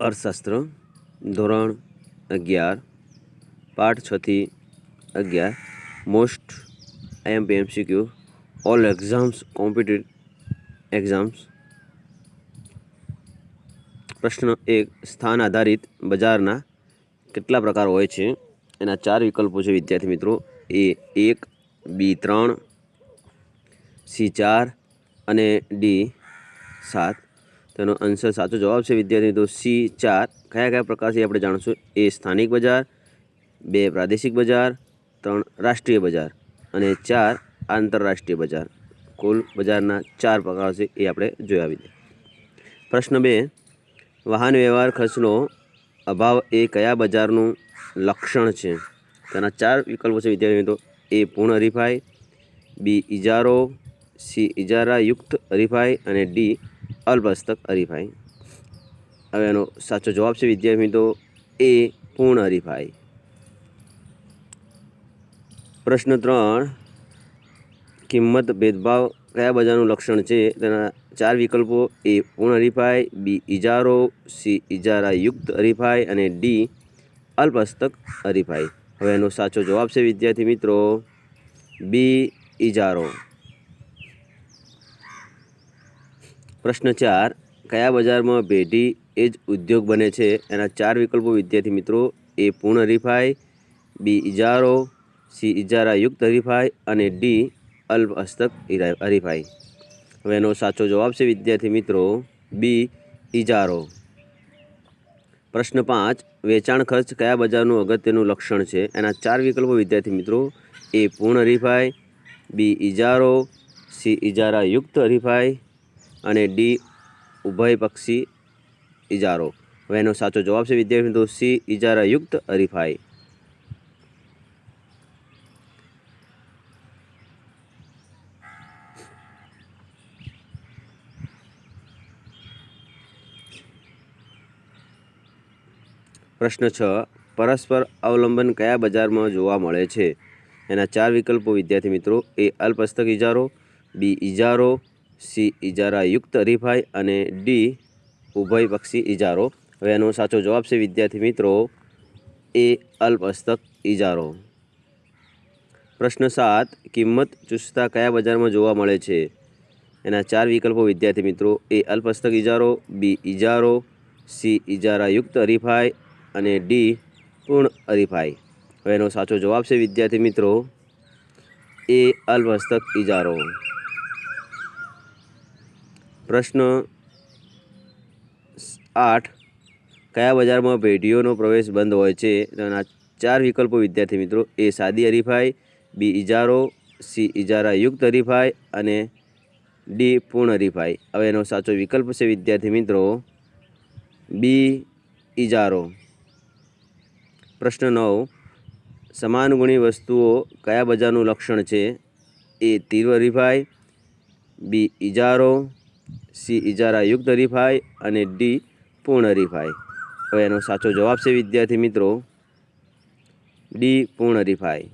અર્થશાસ્ત્ર, ધોરણ અગિયાર, પાઠ છથી અગિયાર most IMP MCQ all exams competitive exams પ્રશ્ન એક, સ્થાન આધારિત બજારના કેટલા પ્રકાર હોય છે? એના ચાર વિકલ્પો છે વિદ્યાર્થી મિત્રો. એ એક બી ત્રણ સી ચાર અને ડી સાત. તેનો આન્સર સાચો જવાબ છે, વિદ્યાર્થી તો સી ચાર. કયા કયા પ્રકાર છે આપણે જાણીશું? એ સ્થાનિક બજાર બે પ્રાદેશિક બજાર, ત્રણ રાષ્ટ્રીય બજાર અને ચાર આંતરરાષ્ટ્રીય બજાર. કુલ બજારના ચાર પ્રકાર છે, એ આપણે જોયા વિદ્યા પ્રશ્ન બે. વાહન વ્યવહાર ખર્ચનો અભાવ એ કયા બજારનું લક્ષણ છે? તેના ચાર વિકલ્પો છે, વિદ્યાર્થી મિત્રો. એ પૂર્ણ હરીફાઈ બી ઇજારો સી ઇજારાયુક્ત હરીફાઈ અને ડી અલ્પહસ્તક હરીફાઈ હવે એનો સાચો જવાબ છે વિદ્યાર્થી મિત્રો એ પૂર્ણ હરીફાઈ પ્રશ્ન ત્રણ, કિંમત, ભેદભાવ કયા બજારનું લક્ષણ છે? તેના ચાર વિકલ્પો એ પૂર્ણ હરીફાઈ બી ઇજારો સી ઇજારાયુક્ત હરીફાઈ અને ડી અલ્પસ્તક હરીફાઈ હવે એનો સાચો જવાબ છે વિદ્યાર્થી મિત્રો બી ઇજારો પ્રશ્ન ચાર, કયા બજારમાં ભેટી એ જ ઉદ્યોગ બને છે? એના ચાર વિકલ્પો વિદ્યાર્થી મિત્રો. એ, પૂર્ણ હરીફાઈ. બી ઇજારો સી ઇજારાયુક્ત હરીફાઈ. અને ડી અલ્પ હસ્તક હિરા- હરીફાઈ. હવે એનો સાચો જવાબ છે વિદ્યાર્થી મિત્રો બી ઇજારો પ્રશ્ન પાંચ, વેચાણ ખર્ચ કયા બજારનું અગત્યનું લક્ષણ છે? એના ચાર વિકલ્પો વિદ્યાર્થી મિત્રો. એ, પૂર્ણ હરીફાઈ. બી ઇજારો સી ઇજારાયુક્ત હરીફાઈ. અને ડી ઉભયપક્ષી ઇજારો. હવે એનો સાચો જવાબ છે, વિદ્યાર્થી મિત્રો સી ઇજારાયુક્ત હરીફાઈ. પ્રશ્ન છ, પરસ્પર અવલંબન કયા બજારમાં જોવા મળે છે? એના ચાર વિકલ્પો, વિદ્યાર્થી મિત્રો. એ અલ્પસ્તક ઇજારો. બી ઇજારો. સી ઇજારાયુક્ત હરીફાઈ અને ડી ઉભયપક્ષી ઇજારો. હવે એનો સાચો જવાબ છે, વિદ્યાર્થી મિત્રો, એ અલ્પહસ્તક ઇજારો. પ્રશ્ન સાત, કિંમત ચુસ્તા કયા બજારમાં જોવા મળે છે? એના ચાર વિકલ્પો, વિદ્યાર્થી મિત્રો, એ અલ્પસ્તક ઇજારો, બી ઇજારો, સી ઇજારાયુક્ત હરીફાઈ અને ડી પૂર્ણ હરીફાઈ. હવે એનો સાચો જવાબ છે, વિદ્યાર્થી મિત્રો, એ અલ્પહસ્તક ઇજારો. પ્રશ્ન આઠ. કયા બજારમાં પેઢીઓનો પ્રવેશ બંધ હોય છે? તેના ચાર વિકલ્પો વિદ્યાર્થી મિત્રો. એ સાદી હરીફાઈ, બી ઇજારો સી ઇજારાયુક્ત હરીફાઈ અને ડી પૂર્ણ હરીફાઈ. હવે એનો સાચો વિકલ્પ છે વિદ્યાર્થી મિત્રો. બી ઇજારો પ્રશ્ન નવ. સમાન ગુણી વસ્તુઓ કયા બજારનું લક્ષણ છે? એ તીવ્ર હરીફાઈ, બી ઇજારો સી ઇજારાયુક્ત હરીફાઈ અને ડી પૂર્ણ હરીફાઈ. હવે એનો સાચો જવાબ છે, વિદ્યાર્થી મિત્રો, ડી પૂર્ણ હરીફાઈ.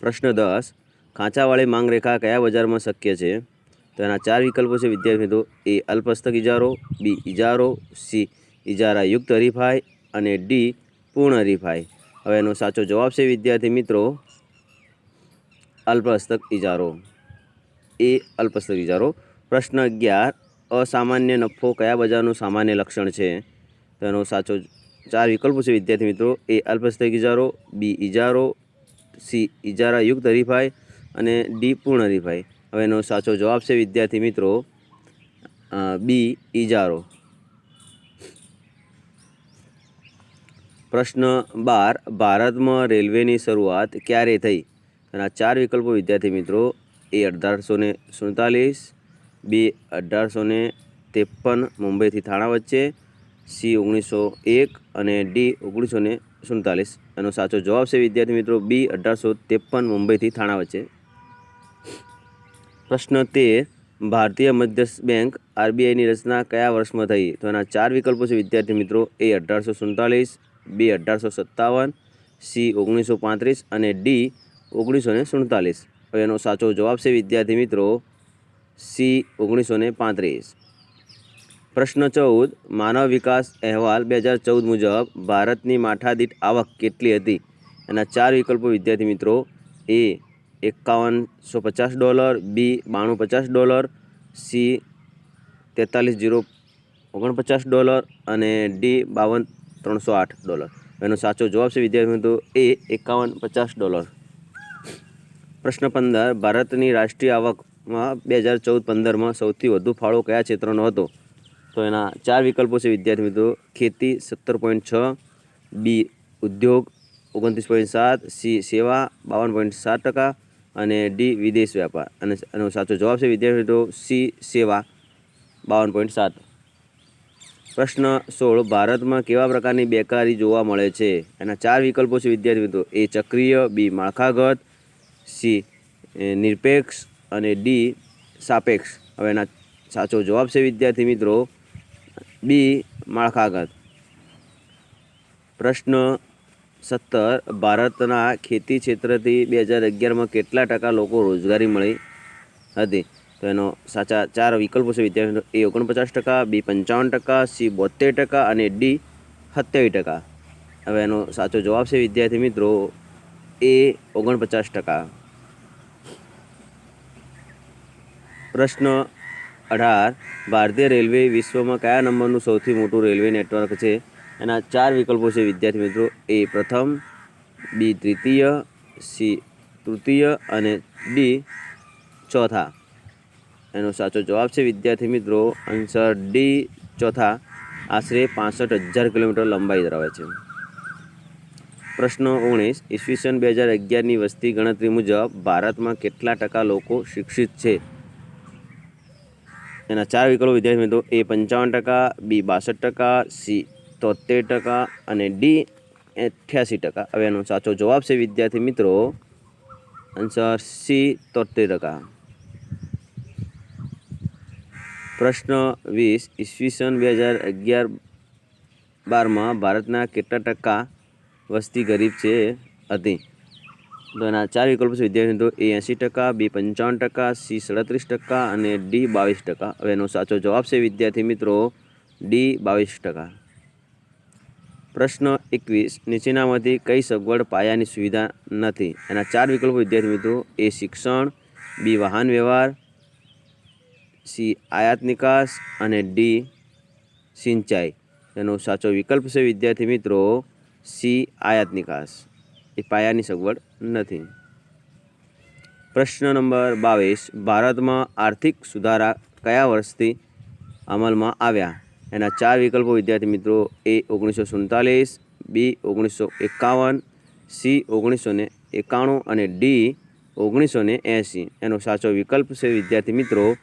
પ્રશ્ન દસ ખાંચાવાળી માંગરેખા કયા બજારમાં શક્ય છે? તો એના ચાર વિકલ્પો છે, વિદ્યાર્થી મિત્રો. એ અલ્પસ્તક ઇજારો, બી ઇજારો, સી ઇજારાયુક્ત હરીફાઈ અને ડી પૂર્ણ હરીફાઈ. હવે એનો સાચો જવાબ છે, વિદ્યાર્થી મિત્રો, અલ્પસ્તક ઇજારો. એ અલ્પહસ્તક વિચારો પ્રશ્ન અગિયાર, અસામાન્ય નફો કયા બજારનું સામાન્ય લક્ષણ છે? તેનો સાચો ચાર વિકલ્પો છે વિદ્યાર્થી મિત્રો. એ અલ્પહસ્તક ઇજારો, બી ઇજારો, સી ઇજારાયુક્ત હરીફાઈ અને ડી પૂર્ણ હરીફાઈ. હવે એનો સાચો જવાબ છે વિદ્યાર્થી મિત્રો બી ઇજારો. પ્રશ્ન બાર, ભારતમાં રેલવેની શરૂઆત ક્યારે થઈ? તેના ચાર વિકલ્પો વિદ્યાર્થી મિત્રો. એ અઢારસો ને સુડતાલીસ, બી અઢારસો ને ત્રેપન મુંબઈથી થાણા વચ્ચે, સી ઓગણીસો એક અને ડી ઓગણીસો ને સુડતાલીસ. એનો સાચો જવાબ છે, વિદ્યાર્થી મિત્રો, બી અઢારસો ત્રેપન મુંબઈથી થાણા વચ્ચે. પ્રશ્ન તેર ભારતીય મધ્યસ્થ બેંક આરબીઆઈની રચના કયા વર્ષમાં થઈ? તો એના ચાર વિકલ્પો છે, વિદ્યાર્થી મિત્રો. એ અઢારસો સુડતાલીસ, બી અઢારસો સત્તાવન, સી ઓગણીસો પાંત્રીસ અને ડી ઓગણીસો ને સુડતાલીસ. હવે એનો સાચો જવાબ છે, વિદ્યાર્થી મિત્રો, સી, ઓગણીસો ને પાંત્રીસ. પ્રશ્ન ચૌદ, માનવ વિકાસ અહેવાલ બે હજાર ચૌદ મુજબ ભારતની માઠાદીઠ આવક કેટલી હતી? એના ચાર વિકલ્પો, વિદ્યાર્થી મિત્રો, એ એકાવનસો પચાસ ડોલર, બી, બાણું પચાસ ડોલર, સી, તેતાલીસ જીરો ઓગણપચાસ ડોલર અને ડી, બાવન ત્રણસો આઠ ડોલર. એનો સાચો જવાબ છે, વિદ્યાર્થી મિત્રો, એ એકાવન પચાસ ડોલર. પ્રશ્ન પંદર, ભારતની રાષ્ટ્રીય આવકમાં બે હજાર ચૌદ પંદરમાં સૌથી વધુ ફાળો કયા ક્ષેત્રનો હતો? તો એના ચાર વિકલ્પો છે વિદ્યાર્થી મિત્રો. ખેતી સત્તર પોઈન્ટ છ, બી ઉદ્યોગ ઓગણત્રીસ પોઈન્ટ સાત, સી સેવા બાવન પોઈન્ટ સાત ટકા અને ડી વિદેશ વ્યાપાર. અને એનો સાચો જવાબ છે વિદ્યાર્થી મિત્રો સી સેવા બાવન પોઈન્ટ સાત. પ્રશ્ન સોળ, ભારતમાં કેવા પ્રકારની બેકારી જોવા મળે છે? એના ચાર વિકલ્પો છે વિદ્યાર્થી મિત્રો. એ ચક્રીય, બી માળખાગત સી નિરપેક્ષ અને ડી, સાપેક્ષ. હવે એના સાચો જવાબ છે, વિદ્યાર્થી મિત્રો. બી, માળખાગત. પ્રશ્ન સત્તર, ભારતના ખેતી ક્ષેત્રથી બે હજાર અગિયારમાં કેટલા ટકા લોકો રોજગારી મળી હતી? તો એનો સાચા ચાર વિકલ્પો છે, વિદ્યાર્થી એ ઓગણપચાસ ટકા, બી પંચાવન ટકા, સી બોતેર ટકા અને ડી સત્યાવીસ ટકા. હવે એનો સાચો જવાબ છે, વિદ્યાર્થી મિત્રો, એ ઓગણપચાસ ટકા. પ્રશ્ન અઢાર, ભારતીય રેલવે વિશ્વમાં કયા નંબરનું સૌથી મોટું રેલવે નેટવર્ક છે? એના ચાર વિકલ્પો છે, વિદ્યાર્થી મિત્રો. એ પ્રથમ, બી તૃતીય સી તૃતીય અને ડી ચોથા. એનો સાચો જવાબ છે, વિદ્યાર્થી મિત્રો. આન્સર ડી ચોથા. આશરે પાસઠ હજાર કિલોમીટર લંબાઈ ધરાવે છે. પ્રશ્ન ઓગણીસ, ઈસવીસન બે હજાર અગિયારની વસ્તી ગણતરી મુજબ ભારતમાં કેટલા ટકા લોકો શિક્ષિત છે? એના ચાર વિકલ્પો વિદ્યાર્થી મિત્રો, એ પંચાવન ટકા, બી બાસઠ ટકા, સી તોતેર ટકા અને ડી અઠ્યાસી ટકા. હવે એનો સાચો જવાબ છે વિદ્યાર્થી મિત્રો, આન્સર સી તોતેર ટકા. પ્રશ્ન વીસ, ઈસવીસન બે હજાર અગિયાર બારમાં ભારતના કેટલા ટકા વસ્તી ગરીબ છે? હતી. તો એના ચાર વિકલ્પો છે વિદ્યાર્થી મિત્રો. એ એંસી ટકા, બી પંચાવન ટકા, સી સાડત્રીસ ટકા અને ડી બાવીસ ટકા. હવે એનો સાચો જવાબ છે વિદ્યાર્થી મિત્રો, ડી બાવીસ ટકા. પ્રશ્ન એકવીસ. નીચેનામાંથી કઈ સગવડ પાયાની સુવિધા નથી? એના ચાર વિકલ્પો વિદ્યાર્થી મિત્રો. એ શિક્ષણ, બી વાહન વ્યવહાર, સી આયાત નિકાસ અને ડી સિંચાઈ. એનો સાચો વિકલ્પ છે વિદ્યાર્થી મિત્રો, સી આયાત નિકાસ. એ પાયાની સગવડ નથી. પ્રશ્ન નંબર બાવીસ, ભારતમાં આર્થિક સુધારા કયા વર્ષથી અમલમાં આવ્યા? એના ચાર વિકલ્પો, વિદ્યાર્થી મિત્રો, એ ઓગણીસો સુડતાલીસ, બી ઓગણીસો એકાવન, સી ઓગણીસો ને એકાણું અને ડી ઓગણીસો ને એંસી એનો સાચો વિકલ્પ છે, વિદ્યાર્થી મિત્રો,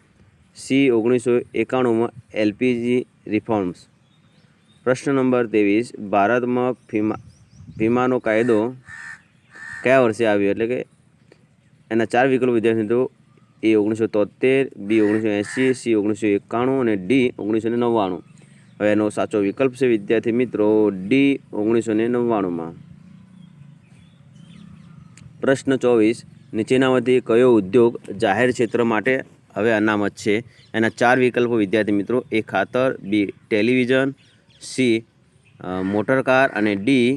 સી ઓગણીસો એકાણુંમાં એલપીજી રિફોર્મ્સ. પ્રશ્ન નંબર ત્રેવીસ, ભારતમાં ફીમા, ફીમાનો કાયદો કયા વર્ષે આવ્યો? એટલે કે એના ચાર વિકલ્પ વિદ્યાર્થી મિત્રો, એ ઓગણીસો તોતેર બી ઓગણીસો એંસી સી ઓગણીસો એકાણું અને ડી ઓગણીસો ને નવ્વાણું. હવે એનો સાચો વિકલ્પ છે વિદ્યાર્થી મિત્રો, ડી ઓગણીસો ને નવ્વાણુંમાં. પ્રશ્ન ચોવીસ, નીચેનામાંથી કયો ઉદ્યોગ જાહેર ક્ષેત્ર માટે હવે અનામત છે? એના ચાર વિકલ્પો વિદ્યાર્થી મિત્રો, એ ખાતર, B television, C motor car અને ડી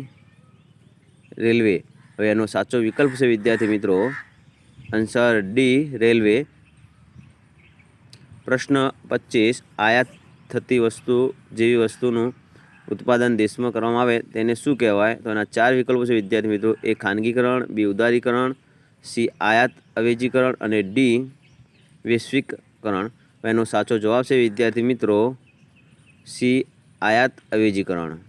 રેલવે. હવે એનો સાચો વિકલ્પ છે, વિદ્યાર્થી મિત્રો. આન્સર ડી રેલવે પ્રશ્ન પચીસ, આયાત થતી વસ્તુ, જેવી વસ્તુનું ઉત્પાદન દેશમાં કરવામાં આવે, તેને શું કહેવાય? તો એના ચાર વિકલ્પો છે, વિદ્યાર્થી મિત્રો. એ ખાનગીકરણ, બી ઉદારીકરણ, સી આયાત અવેજીકરણ અને ડી વૈશ્વિકકરણ. એનો સાચો જવાબ છે, વિદ્યાર્થી મિત્રો, સી આયાત અવેજીકરણ.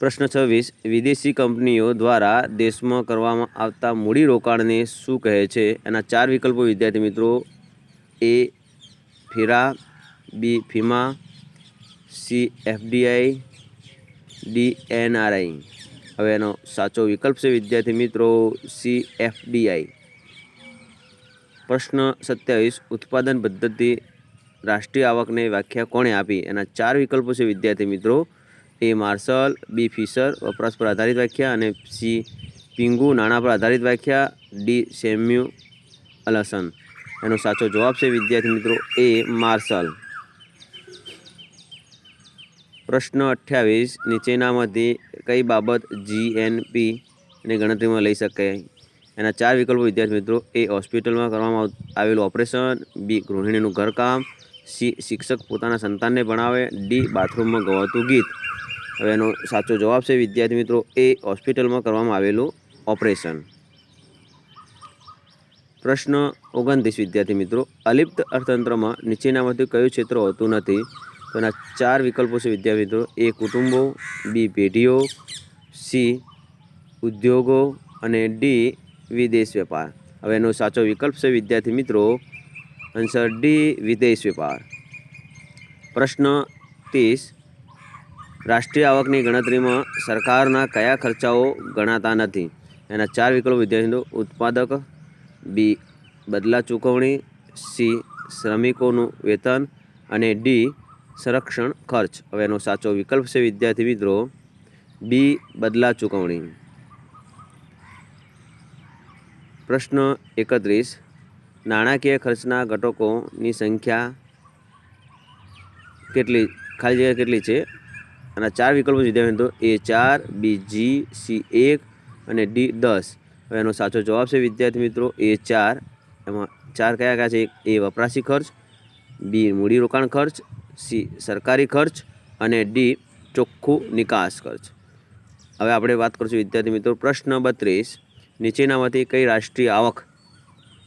પ્રશ્ન છવ્વીસ, વિદેશી કંપનીઓ દ્વારા દેશમાં કરવામાં આવતા મૂડીરોકાણને શું કહે છે? એના ચાર વિકલ્પો, વિદ્યાર્થી મિત્રો. A, FERA, B, FEMA, C FDI D NRI હવે એનો સાચો વિકલ્પ છે, વિદ્યાર્થી મિત્રો, સી એફડીઆઈ પ્રશ્ન સત્યાવીસ, ઉત્પાદન પદ્ધતિ, રાષ્ટ્રીય આવકને વ્યાખ્યા કોણે આપી? એના ચાર વિકલ્પો છે, વિદ્યાર્થી મિત્રો. એ માર્શલ બી ફિશર, વપરાશ પર આધારિત વ્યાખ્યા અને સી પિંગુ, નાણાં પર આધારિત વ્યાખ્યા, ડી સેમ્યુ અલસન એનો સાચો જવાબ છે, વિદ્યાર્થી મિત્રો, એ માર્શલ. પ્રશ્ન અઠ્યાવીસ નીચેનામાંથી કઈ બાબત જીએનપી ને ગણતરીમાં લઈ શકાય? એના ચાર વિકલ્પો, વિદ્યાર્થી મિત્રો, એ હોસ્પિટલમાં કરવામાં આવેલું ઓપરેશન, બી ગૃહિણીનું ઘરકામ, સી શિક્ષક પોતાના સંતાનને ભણાવે, ડી બાથરૂમમાં ગવાતું ગીત. હવે એનો સાચો જવાબ છે, વિદ્યાર્થી મિત્રો, એ હોસ્પિટલમાં કરવામાં આવેલું ઓપરેશન. પ્રશ્ન ઓગણત્રીસ, વિદ્યાર્થી મિત્રો. અલિપ્ત અર્થતંત્રમાં નીચેનામાંથી કયું ક્ષેત્ર હોતું નથી? તો એના ચાર વિકલ્પો છે, વિદ્યાર્થી મિત્રો. એ કુટુંબો, બી પેઢીઓ, સી ઉદ્યોગો અને ડી વિદેશ વેપાર. હવે એનો સાચો વિકલ્પ છે, વિદ્યાર્થી મિત્રો. આન્સર ડી, વિદેશ વેપાર. પ્રશ્ન ત્રીસ રાષ્ટ્રીય આવકની ગણતરીમાં સરકારના કયા ખર્ચાઓ ગણાતા નથી? એના ચાર વિકલ્પો વિદ્યાર્થીઓ ઉત્પાદક, બી, બદલા ચૂકવણી, સી, શ્રમિકોનું વેતન અને ડી, સંરક્ષણ ખર્ચ. હવે એનો સાચો વિકલ્પ છે વિદ્યાર્થી મિત્રો, બી, બદલા ચૂકવણી. પ્રશ્ન એકત્રીસ. નાણાકીય ખર્ચના ઘટકોની સંખ્યા કેટલી, ખાલી જગ્યા કેટલી છે? અને ચાર વિકલ્પો લીધા હોય તો એ ચાર, બી, જી, સી, એક અને ડી, દસ. હવે એનો સાચો જવાબ છે વિદ્યાર્થી મિત્રો, એ ચાર. એમાં ચાર કયા કયા છે? એ વપરાશી ખર્ચ, બી, મૂડીરોકાણ ખર્ચ, સી, સરકારી ખર્ચ અને ડી, ચોખ્ખું નિકાસ ખર્ચ. હવે આપણે વાત કરીશું વિદ્યાર્થી મિત્રો, પ્રશ્ન બત્રીસ. નીચેનામાંથી કઈ રાષ્ટ્રીય આવક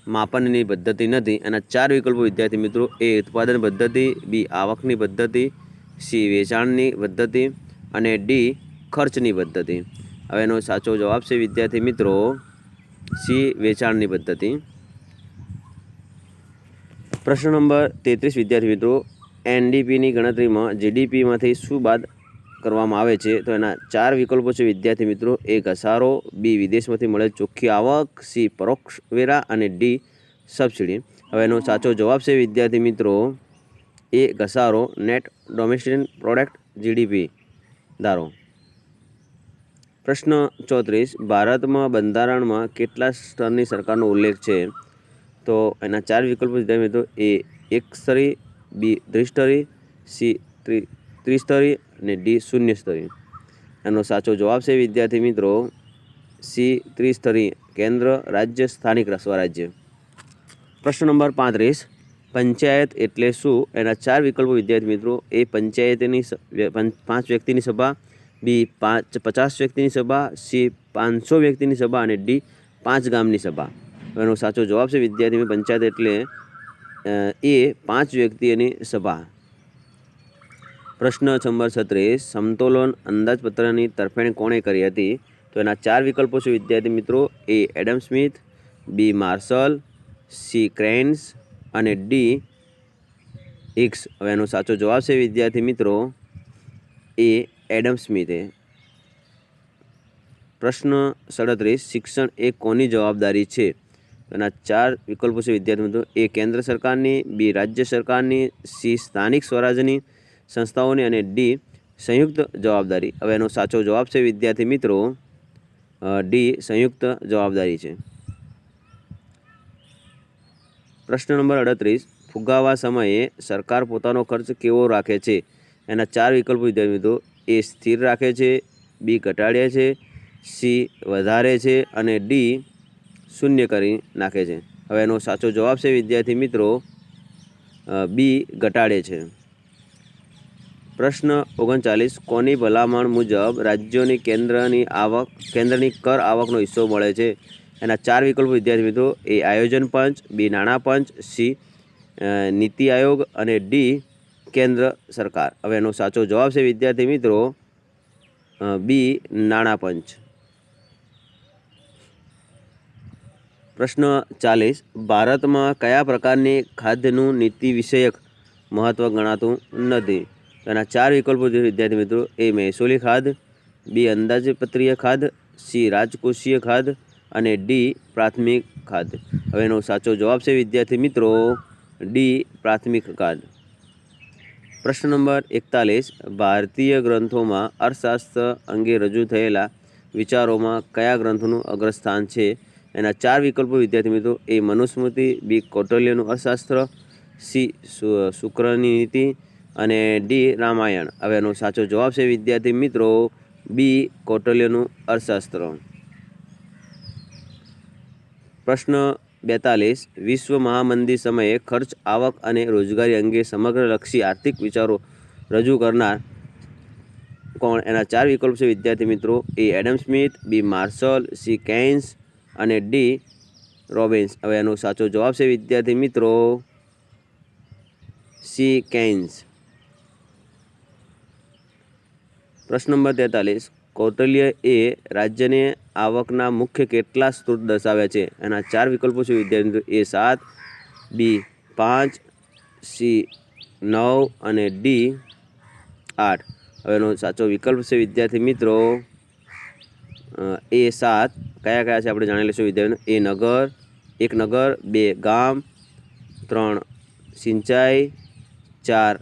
માપનની પદ્ધતિ નથી એના ચાર વિકલ્પો વિદ્યાર્થી મિત્રો, એ ઉત્પાદન પદ્ધતિ, બી, આવકની પદ્ધતિ સી વેચાણની પદ્ધતિ અને ડી ખર્ચની પદ્ધતિ. હવે એનો સાચો જવાબ છે, વિદ્યાર્થી મિત્રો, સી વેચાણની પદ્ધતિ. પ્રશ્ન નંબર તેત્રીસ, વિદ્યાર્થી મિત્રો, એનડીપીની ગણતરીમાં જીડીપીમાંથી શું બાદ કરવામાં આવે છે? તો એના ચાર વિકલ્પો છે, વિદ્યાર્થી મિત્રો. એ ઘસારો બી, વિદેશમાંથી મળે ચોખ્ખી આવક. સી, પરોક્ષ વેરા. અને ડી, સબસિડી. હવે એનો સાચો જવાબ છે, વિદ્યાર્થી મિત્રો એ ઘસારો નેટ ડોમેસ્ટિક પ્રોડક્ટ જીડીપી ધારો. પ્રશ્ન ચોત્રીસ, ભારતમાં બંધારણમાં કેટલા સ્તરની સરકારનો ઉલ્લેખ છે? તો એના ચાર વિકલ્પો વિદ્યાર્થી મિત્રો. એ એક સ્તરી, બી ત્રિસ્તરી, સી ત્રિ ત્રિસ્તરી અને ડી શૂન્ય સ્તરી એનો સાચો જવાબ છે વિદ્યાર્થી મિત્રો, સી ત્રિસ્તરી, કેન્દ્ર, રાજ્ય, સ્થાનિક સ્વરાજ્ય. પ્રશ્ન નંબર પાંત્રીસ પંચાયત એટલે શું? એના ચાર વિકલ્પો વિદ્યાર્થી મિત્રો. એ પંચાયતની પાંચ વ્યક્તિની સભા, બી પાંચ, પચાસ વ્યક્તિની સભા, સી પાંચસો વ્યક્તિની સભા અને ડી પાંચ ગામની સભા. એનો સાચો જવાબ છે વિદ્યાર્થી પંચાયત એટલે એ પાંચ વ્યક્તિની સભા. પ્રશ્ન નંબર છત્રીસ, સમતોલન અંદાજપત્રની તરફેણ કોણે કરી હતી? તો એના ચાર વિકલ્પો છે વિદ્યાર્થી મિત્રો. A Adam Smith, B Marshall, C Keynes અને ડી ઇક્સ હવે એનો સાચો જવાબ છે, વિદ્યાર્થી મિત્રો, એ એડમ સ્મિથે. પ્રશ્ન સડત્રીસ, શિક્ષણ એ કોની જવાબદારી છે? એના ચાર વિકલ્પો છે, વિદ્યાર્થી મિત્રો. એ કેન્દ્ર સરકારની બી રાજ્ય સરકારની સી સ્થાનિક સ્વરાજ્યની સંસ્થાઓની અને ડી સંયુક્ત જવાબદારી. હવે એનો સાચો જવાબ છે, વિદ્યાર્થી મિત્રો ડી સંયુક્ત જવાબદારી છે. પ્રશ્ન નંબર અડત્રીસ, ફુગાવા સમયે સરકાર પોતાનો ખર્ચ કેવો રાખે છે? એના ચાર વિકલ્પો વિદ્યાર્થી મિત્રો. એ સ્થિર રાખે છે, બી ઘટાડે છે, સી વધારે છે અને ડી શૂન્ય કરી નાખે છે. હવે એનો સાચો જવાબ છે વિદ્યાર્થી મિત્રો બી ઘટાડે છે. પ્રશ્ન ઓગણચાલીસ, કોની ભલામણ મુજબ રાજ્યોની કેન્દ્રની આવક, કેન્દ્રની કર આવકનો હિસ્સો મળે છે? એના ચાર વિકલ્પો વિદ્યાર્થી મિત્રો. એ આયોજન પંચ, બી નાણાં પંચ, સી નીતિ આયોગ અને ડી, કેન્દ્ર સરકાર. હવે એનો સાચો જવાબ છે વિદ્યાર્થી મિત્રો બી, નાણાં પંચ. પ્રશ્ન ચાલીસ. ભારતમાં કયા પ્રકારની ખાદ્યનું નીતિ વિષયક મહત્ત્વ ગણાતું નથી? એના ચાર વિકલ્પો છે વિદ્યાર્થી મિત્રો. એ મહેસૂલી ખાદ, બી અંદાજપત્રીય ખાદ, સી રાજકોષીય ખાદ અને ડી પ્રાથમિક ખાદ્ય. હવે એનો સાચો જવાબ છે, વિદ્યાર્થી મિત્રો ડી પ્રાથમિક ખાદ્ય. પ્રશ્ન નંબર એકતાલીસ. ભારતીય ગ્રંથોમાં અર્થશાસ્ત્ર અંગે રજૂ થયેલા વિચારોમાં કયા ગ્રંથોનું અગ્રસ્થાન છે? એના ચાર વિકલ્પો, વિદ્યાર્થી મિત્રો. એ મનુસ્મૃતિ બી કૌટલ્યનું અર્થશાસ્ત્ર સી, શુક્રની નીતિ અને ડી રામાયણ. હવે એનો સાચો જવાબ છે, વિદ્યાર્થી મિત્રો બી કૌટલ્યનું અર્થશાસ્ત્ર. પ્રશ્ન બેતાલીસ. વિશ્વ મહામંદી સમયે ખર્ચ, આવક અને રોજગારી અંગે સમગ્રલક્ષી આર્થિક વિચારો રજૂ કરનાર કોણ? એના ચાર વિકલ્પ છે, વિદ્યાર્થી મિત્રો. A Adam Smith, B Marshall, C Keynes અને ડી રોબિન્સ. હવે એનો સાચો જવાબ છે, વિદ્યાર્થી મિત્રો, સી કેન્સ. પ્રશ્ન નંબર તેતાલીસ. કૌટલ્ય એ રાજ્યને આવકના મુખ્ય કેટલા સ્ત્રોત દર્શાવ્યા છે? એના ચાર વિકલ્પો છે વિદ્યાર્થી એ સાત, બી પાંચ, સી નવ અને ડી આઠ. હવે એનો સાચો વિકલ્પ છે વિદ્યાર્થી મિત્રો એ સાત. કયા કયા છે આપણે જાણી લઈશું વિદ્યાર્થી એ નગર, એક નગર, બે ગામ, ત્રણ સિંચાઈ, ચાર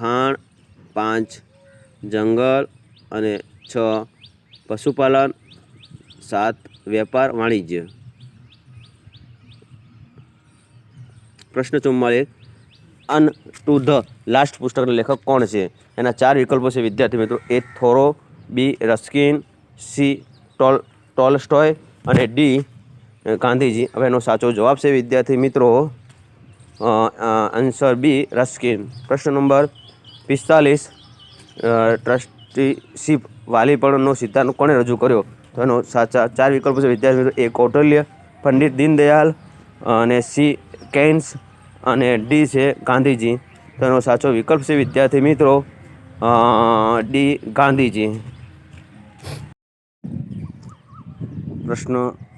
ખાણ, પાંચ જંગલ અને છ, પશુપાલન, સાત, વેપાર, વાણિજ્ય. પ્રશ્ન ચુમ્માલીસ અન ટુ ધ લાસ્ટ પુસ્તકના લેખક કોણ છે? એના ચાર વિકલ્પો છે, વિદ્યાર્થી મિત્રો. A Thoreau, B, Ruskin, C, Tol, Tolstoy અને ડી, ગાંધીજી. હવે એનો સાચો જવાબ છે, વિદ્યાર્થી મિત્રો. Answer B, Ruskin. પ્રશ્ન નંબર પિસ્તાલીસ. ટ્રસ્ટીશીપ વાલીપણનો સિદ્ધાંત કોણે રજૂ કર્યો? તો એનો સાચા ચાર વિકલ્પો છે વિદ્યાર્થી મિત્રો. એ કૌટલ્ય, પંડિત દીનદયાલ અને સી, કેન્સ, અને ડી છે ગાંધીજી. તો એનો સાચો વિકલ્પ છે વિદ્યાર્થી મિત્રો ડી ગાંધીજી. પ્રશ્ન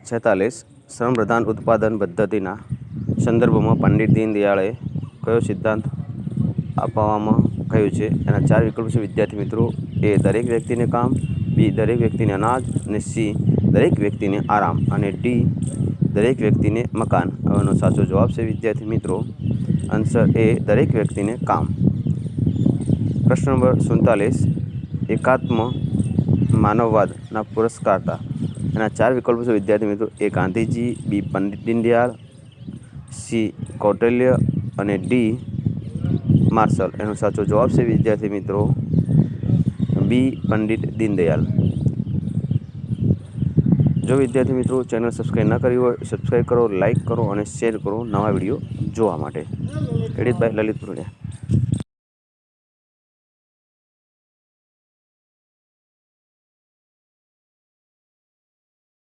છેતાલીસ. શ્રમ પ્રધાન ઉત્પાદન પદ્ધતિના સંદર્ભમાં પંડિત દીનદયાળે કયો સિદ્ધાંત આપવામાં કહ્યું છે? એના ચાર વિકલ્પ છે વિદ્યાર્થી મિત્રો. એ દરેક વ્યક્તિને કામ, બી દરેક વ્યક્તિને અનાજ અને સી દરેક વ્યક્તિને આરામ અને ડી દરેક વ્યક્તિને મકાન. હવેનો સાચો જવાબ છે, વિદ્યાર્થી મિત્રો. આન્સર એ દરેક વ્યક્તિને કામ. પ્રશ્ન નંબર સુડતાલીસ. એકાત્મ માનવવાદના પુરસ્કારતા. એના ચાર વિકલ્પો છે, વિદ્યાર્થી મિત્રો. A Gandhiji, B Pandit Deendayal C Kautilya અને ડી માર્શલ. એનો સાચો જવાબ છે, વિદ્યાર્થી મિત્રો. બી પંડિત દીનદયાલ. જો વિદ્યાર્થી મિત્રો ચેનલ સબસ્ક્રાઈબ ન કરી હોય સબસ્ક્રાઈબ કરો, લાઇક કરો અને શેર કરો નવા વીડિયો જોવા માટે. ખેડિતભાઈ લલિત પુરડિયા